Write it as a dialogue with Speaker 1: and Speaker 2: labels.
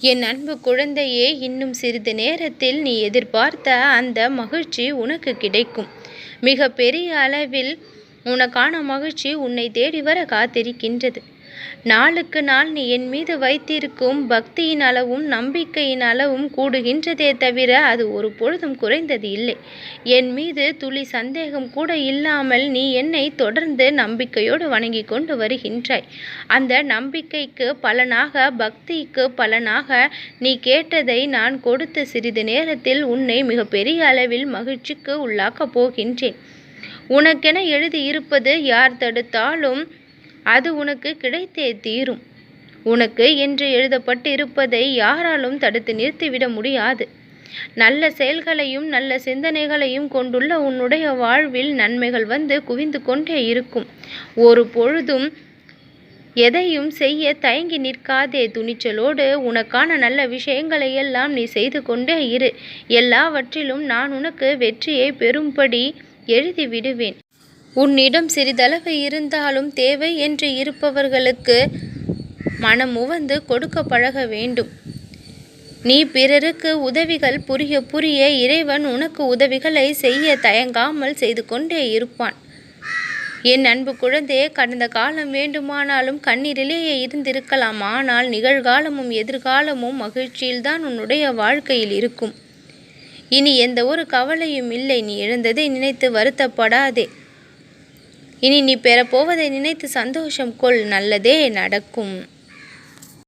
Speaker 1: என் அன்பு குழந்தையே இன்னும் சிறிது நேரத்தில் நீ எதிர்பார்த்த அந்த மகிழ்ச்சி உனக்கு கிடைக்கும். மிக பெரிய அளவில் உனக்கான மகிழ்ச்சி உன்னை தேடி வர காத்திருக்கின்றது. நாளுக்கு நாள் நீ என் மீது வைத்திருக்கும் பக்தியின் அளவும் நம்பிக்கையின் அளவும் கூடுகின்றதே தவிர அது ஒரு பொழுதும் குறைந்தது இல்லை. என் மீது துளி சந்தேகம் கூட இல்லாமல் நீ என்னை தொடர்ந்து நம்பிக்கையோடு வணங்கி கொண்டு வருகின்றாய். அந்த நம்பிக்கைக்கு பலனாக பக்திக்கு பலனாக நீ கேட்டதை நான் கொடுத்த சிறிது நேரத்தில் உன்னை மிகப்பெரிய அளவில் மகிழ்ச்சிக்கு உள்ளாக்கப் போகின்றேன். உனக்கென எழுதியிருப்பது யார் தடுத்தாலும் அது உனக்கு கிடைத்தே தீரும். உனக்கு என்று எழுதப்பட்டு இருப்பதை யாராலும் தடுத்து நிறுத்திவிட முடியாது. நல்ல செயல்களையும் நல்ல சிந்தனைகளையும் கொண்டுள்ள உன்னுடைய வாழ்வில் நன்மைகள் வந்து குவிந்து கொண்டே இருக்கும். ஒரு பொழுதும் எதையும் செய்ய தயங்கி நிற்காதே துணிச்சலோடு உனக்கான நல்ல விஷயங்களை எல்லாம் நீ செய்து கொண்டே இரு. எல்லாவற்றிலும் நான் உனக்கு வெற்றியை பெறும்படி எழுதி விடுவேன். உன்னிடம் சிறிதளவு இருந்தாலும் தேவை என்று இருப்பவர்களுக்கு மனம் உவந்து கொடுக்க பழக வேண்டும். நீ பிறருக்கு உதவிகள் புரிய புரிய இறைவன் உனக்கு உதவிகளை செய்ய தயங்காமல் செய்து கொண்டே இருப்பான். என் அன்பு குழந்தையே கடந்த காலம் வேண்டுமானாலும் கண்ணீரிலேயே இருந்திருக்கலாம். ஆனால் நிகழ்காலமும் எதிர்காலமும் மகிழ்ச்சியில்தான் உன்னுடைய வாழ்க்கையில் இருக்கும். இனி எந்த ஒரு கவலையும் இல்லை. நீ இழந்ததை நினைத்து வருத்தப்படாதே. இனி நீ பெறப்போவதை நினைத்து சந்தோஷம் கொள் நல்லதே நடக்கும்.